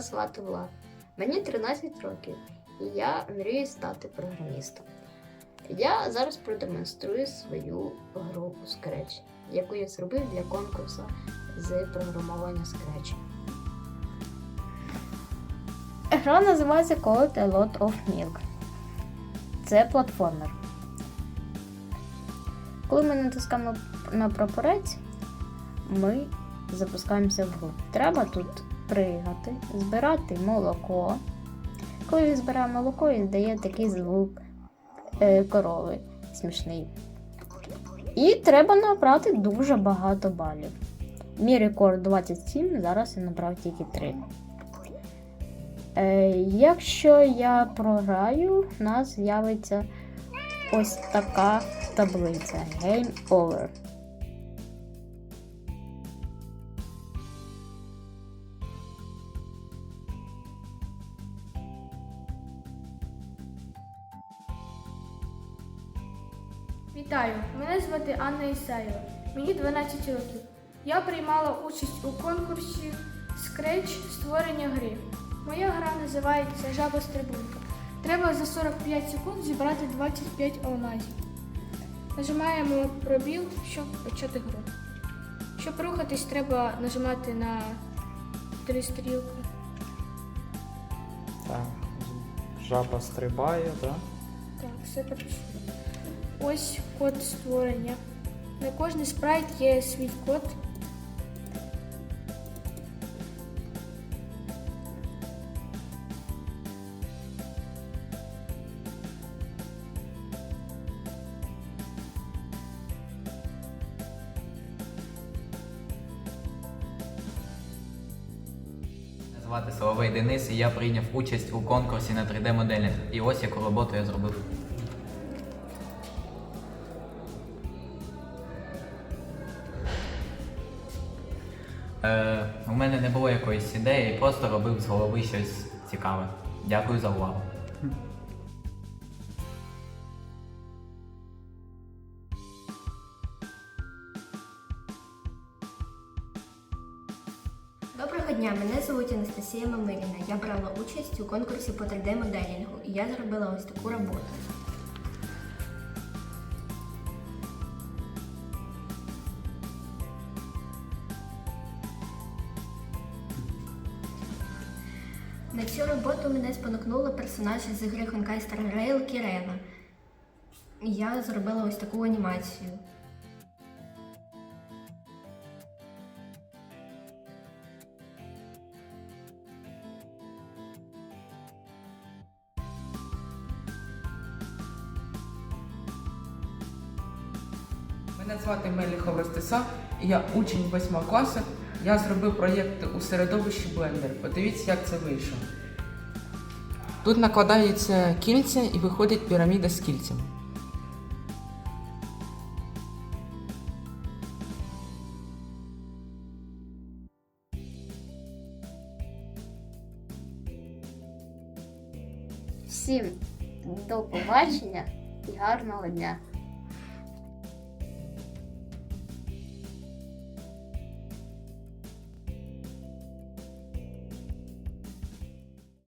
звати Влад. Мені 13 років, і я мрію стати програмістом. Я зараз продемонструю свою гру у Scratch, яку я зробив для конкурсу з програмування Scratch. Гра називається Code a Lot of Milk. Це платформер. Коли ми натискаємо на прапорець, ми запускаємося в гру. Треба тут пригати, збирати молоко. Коли він збирає молоко, він дає такий звук е, корови смішний. І треба набрати дуже багато балів. Мій рекорд 27, зараз я набрав тільки 3. Е, якщо я програю, у нас з'явиться ось така таблиця Game Over. Вітаю! Мене звати Анна Ісаєва. Мені 12 років. Я приймала участь у конкурсі Scratch створення гри. Моя гра називається Жаба стрибунка. Треба за 45 секунд зібрати 25 алмазів. Нажимаємо пробіл, щоб почати гру. Щоб рухатись, треба нажимати на три стрілки. Так. Жаба стрибає, так? Так, все працює. Ось код створення. На кожний спрайт є свій код. Звати Соловей Денис, і я прийняв участь у конкурсі на 3D-моделі. І ось яку роботу я зробив. Е, у мене не було якоїсь ідеї, просто робив з голови щось цікаве. Дякую за увагу. Доброго дня, мене звуть Анастасія Мамиріна. Я брала участь у конкурсі по 3D-моделінгу і я зробила ось таку роботу. На цю роботу мене спонукнуло персонаж з гри Honkai Star Rail Кірена. Я зробила ось таку анімацію. Мене звати Меліхов Ростислав, я учень 8 класу. Я зробив проєкт у середовищі Blender. Подивіться, як це вийшло. Тут накладається кільця і виходить піраміда з кільцями. Всім до побачення і гарного дня!